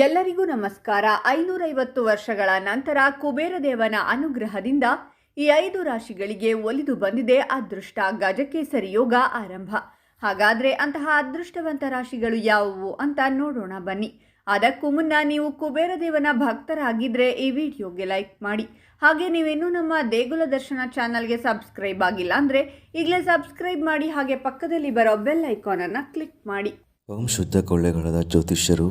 ಎಲ್ಲರಿಗೂ ನಮಸ್ಕಾರ. ಐನೂರೈವತ್ತು ವರ್ಷಗಳ ನಂತರ ಕುಬೇರ ದೇವನ ಅನುಗ್ರಹದಿಂದ ಈ ಐದು ರಾಶಿಗಳಿಗೆ ಒಲಿದು ಬಂದಿದೆ ಅದೃಷ್ಟ. ಗಜಕೇಸರಿ ಯೋಗ ಆರಂಭ. ಹಾಗಾದ್ರೆ ಅಂತಹ ಅದೃಷ್ಟವಂತ ರಾಶಿಗಳು ಯಾವುವು ಅಂತ ನೋಡೋಣ ಬನ್ನಿ. ಅದಕ್ಕೂ ಮುನ್ನ ನೀವು ಕುಬೇರ ದೇವನ ಭಕ್ತರಾಗಿದ್ರೆ ಈ ವಿಡಿಯೋಗೆ ಲೈಕ್ ಮಾಡಿ. ಹಾಗೆ ನೀವೇನು ನಮ್ಮ ದೇಗುಲ ದರ್ಶನ ಚಾನಲ್ಗೆ ಸಬ್ಸ್ಕ್ರೈಬ್ ಆಗಿಲ್ಲ ಅಂದರೆ ಈಗಲೇ ಸಬ್ಸ್ಕ್ರೈಬ್ ಮಾಡಿ ಹಾಗೆ ಪಕ್ಕದಲ್ಲಿ ಬರೋ ಬೆಲ್ ಐಕಾನನ್ನು ಕ್ಲಿಕ್ ಮಾಡಿ. ಓಂ ಶುದ್ಧ ಕೊಳ್ಳೆಗಳದ ಜ್ಯೋತಿಷ್ಯರು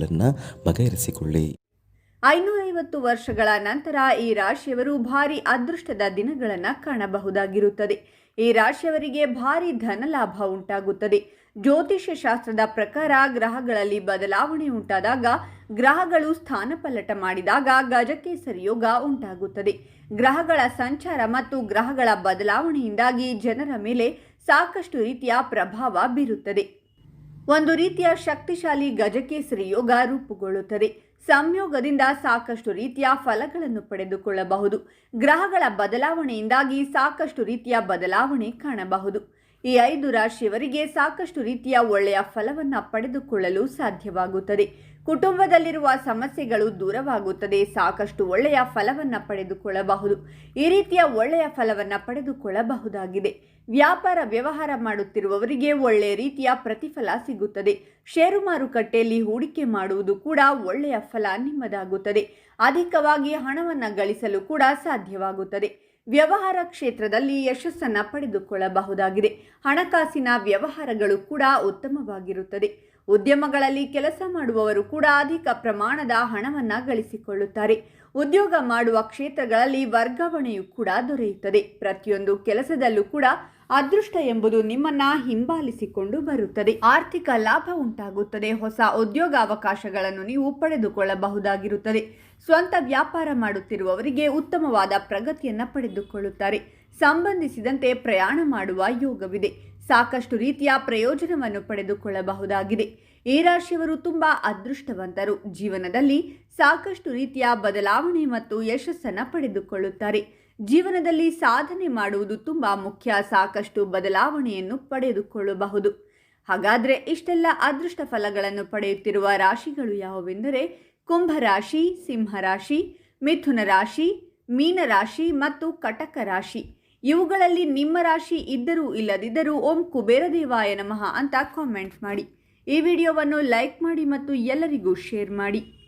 ಸಮಸ್ಯೆಗಳನ್ನು ಬಗೆಹರಿಸಿಕೊಳ್ಳಿ. ಐನೂರೈವತ್ತು ವರ್ಷಗಳ ನಂತರ ಈ ರಾಶಿಯವರು ಭಾರಿ ಅದೃಷ್ಟದ ದಿನಗಳನ್ನು ಕಾಣಬಹುದಾಗಿರುತ್ತದೆ. ಈ ರಾಶಿಯವರಿಗೆ ಭಾರಿ ಧನಲಾಭ ಉಂಟಾಗುತ್ತದೆ. ಜ್ಯೋತಿಷ್ಯ ಶಾಸ್ತ್ರದ ಪ್ರಕಾರ ಗ್ರಹಗಳಲ್ಲಿ ಬದಲಾವಣೆ ಉಂಟಾದಾಗ, ಗ್ರಹಗಳು ಸ್ಥಾನಪಲ್ಲಟ ಮಾಡಿದಾಗ ಗಜಕೇಸರಿ ಯೋಗ ಉಂಟಾಗುತ್ತದೆ. ಗ್ರಹಗಳ ಸಂಚಾರ ಮತ್ತು ಗ್ರಹಗಳ ಬದಲಾವಣೆಯಿಂದಾಗಿ ಜನರ ಮೇಲೆ ಸಾಕಷ್ಟು ರೀತಿಯ ಪ್ರಭಾವ ಬೀರುತ್ತದೆ. ಒಂದು ರೀತಿಯ ಶಕ್ತಿಶಾಲಿ ಗಜಕೇಸರಿ ಯೋಗ ರೂಪುಗೊಳ್ಳುತ್ತದೆ. ಸಂಯೋಗದಿಂದ ಸಾಕಷ್ಟು ರೀತಿಯ ಫಲಗಳನ್ನು ಪಡೆದುಕೊಳ್ಳಬಹುದು. ಗ್ರಹಗಳ ಬದಲಾವಣೆಯಿಂದಾಗಿ ಸಾಕಷ್ಟು ರೀತಿಯ ಬದಲಾವಣೆ ಕಾಣಬಹುದು. ಈ ಐದು ರಾಶಿಯವರಿಗೆ ಸಾಕಷ್ಟು ರೀತಿಯ ಒಳ್ಳೆಯ ಫಲವನ್ನು ಪಡೆದುಕೊಳ್ಳಲು ಸಾಧ್ಯವಾಗುತ್ತದೆ. ಕುಟುಂಬದಲ್ಲಿರುವ ಸಮಸ್ಯೆಗಳು ದೂರವಾಗುತ್ತದೆ. ಸಾಕಷ್ಟು ಒಳ್ಳೆಯ ಫಲವನ್ನು ಪಡೆದುಕೊಳ್ಳಬಹುದು. ಈ ರೀತಿಯ ಒಳ್ಳೆಯ ಫಲವನ್ನು ಪಡೆದುಕೊಳ್ಳಬಹುದಾಗಿದೆ. ವ್ಯಾಪಾರ ವ್ಯವಹಾರ ಮಾಡುತ್ತಿರುವವರಿಗೆ ಒಳ್ಳೆಯ ರೀತಿಯ ಪ್ರತಿಫಲ ಸಿಗುತ್ತದೆ. ಷೇರು ಮಾರುಕಟ್ಟೆಯಲ್ಲಿ ಹೂಡಿಕೆ ಮಾಡುವುದು ಕೂಡ ಒಳ್ಳೆಯ ಫಲ ನಿಮ್ಮದಾಗುತ್ತದೆ. ಅಧಿಕವಾಗಿ ಹಣವನ್ನು ಗಳಿಸಲು ಕೂಡ ಸಾಧ್ಯವಾಗುತ್ತದೆ. ವ್ಯವಹಾರ ಕ್ಷೇತ್ರದಲ್ಲಿ ಯಶಸ್ಸನ್ನು ಪಡೆದುಕೊಳ್ಳಬಹುದಾಗಿದೆ. ಹಣಕಾಸಿನ ವ್ಯವಹಾರಗಳು ಕೂಡ ಉತ್ತಮವಾಗಿರುತ್ತದೆ. ಉದ್ಯಮಗಳಲ್ಲಿ ಕೆಲಸ ಮಾಡುವವರು ಕೂಡ ಅಧಿಕ ಪ್ರಮಾಣದ ಹಣವನ್ನು ಗಳಿಸಿಕೊಳ್ಳುತ್ತಾರೆ. ಉದ್ಯೋಗ ಮಾಡುವ ಕ್ಷೇತ್ರಗಳಲ್ಲಿ ವರ್ಗಾವಣೆಯು ಕೂಡ ದೊರೆಯುತ್ತದೆ. ಪ್ರತಿಯೊಂದು ಕೆಲಸದಲ್ಲೂ ಕೂಡ ಅದೃಷ್ಟ ಎಂಬುದು ನಿಮ್ಮನ್ನ ಹಿಂಬಾಲಿಸಿಕೊಂಡು ಬರುತ್ತದೆ. ಆರ್ಥಿಕ ಲಾಭ ಉಂಟಾಗುತ್ತದೆ. ಹೊಸ ಉದ್ಯೋಗ ಅವಕಾಶಗಳನ್ನು ನೀವು ಪಡೆದುಕೊಳ್ಳಬಹುದಾಗಿರುತ್ತದೆ. ಸ್ವಂತ ವ್ಯಾಪಾರ ಮಾಡುತ್ತಿರುವವರಿಗೆ ಉತ್ತಮವಾದ ಪ್ರಗತಿಯನ್ನು ಪಡೆದುಕೊಳ್ಳುತ್ತಾರೆ. ಸಂಬಂಧಿಸಿದಂತೆ ಪ್ರಯಾಣ ಮಾಡುವ ಯೋಗವಿದೆ. ಸಾಕಷ್ಟು ರೀತಿಯ ಪ್ರಯೋಜನವನ್ನು ಪಡೆದುಕೊಳ್ಳಬಹುದಾಗಿದೆ. ಈ ರಾಶಿಯವರು ತುಂಬ ಅದೃಷ್ಟವಂತರು. ಜೀವನದಲ್ಲಿ ಸಾಕಷ್ಟು ರೀತಿಯ ಬದಲಾವಣೆ ಮತ್ತು ಯಶಸ್ಸನ್ನು ಪಡೆದುಕೊಳ್ಳುತ್ತಾರೆ. ಜೀವನದಲ್ಲಿ ಸಾಧನೆ ಮಾಡುವುದು ತುಂಬ ಮುಖ್ಯ. ಸಾಕಷ್ಟು ಬದಲಾವಣೆಯನ್ನು ಪಡೆದುಕೊಳ್ಳಬಹುದು. ಹಾಗಾದರೆ ಇಷ್ಟೆಲ್ಲ ಅದೃಷ್ಟ ಫಲಗಳನ್ನು ಪಡೆಯುತ್ತಿರುವ ರಾಶಿಗಳು ಯಾವುವೆಂದರೆ ಕುಂಭರಾಶಿ ಸಿಂಹರಾಶಿ ಮಿಥುನ ರಾಶಿ ಮೀನರಾಶಿ ಮತ್ತು ಕಟಕ ರಾಶಿ. ಇವುಗಳಲ್ಲಿ ನಿಮ್ಮ ರಾಶಿ ಇದ್ದರೂ ಇಲ್ಲದಿದ್ದರೂ ಓಂ ಕುಬೇರ ದೇವಾಯ ನಮಃ ಅಂತ ಕಾಮೆಂಟ್ ಮಾಡಿ. ಈ ವಿಡಿಯೋವನ್ನು ಲೈಕ್ ಮಾಡಿ ಮತ್ತು ಎಲ್ಲರಿಗೂ ಶೇರ್ ಮಾಡಿ.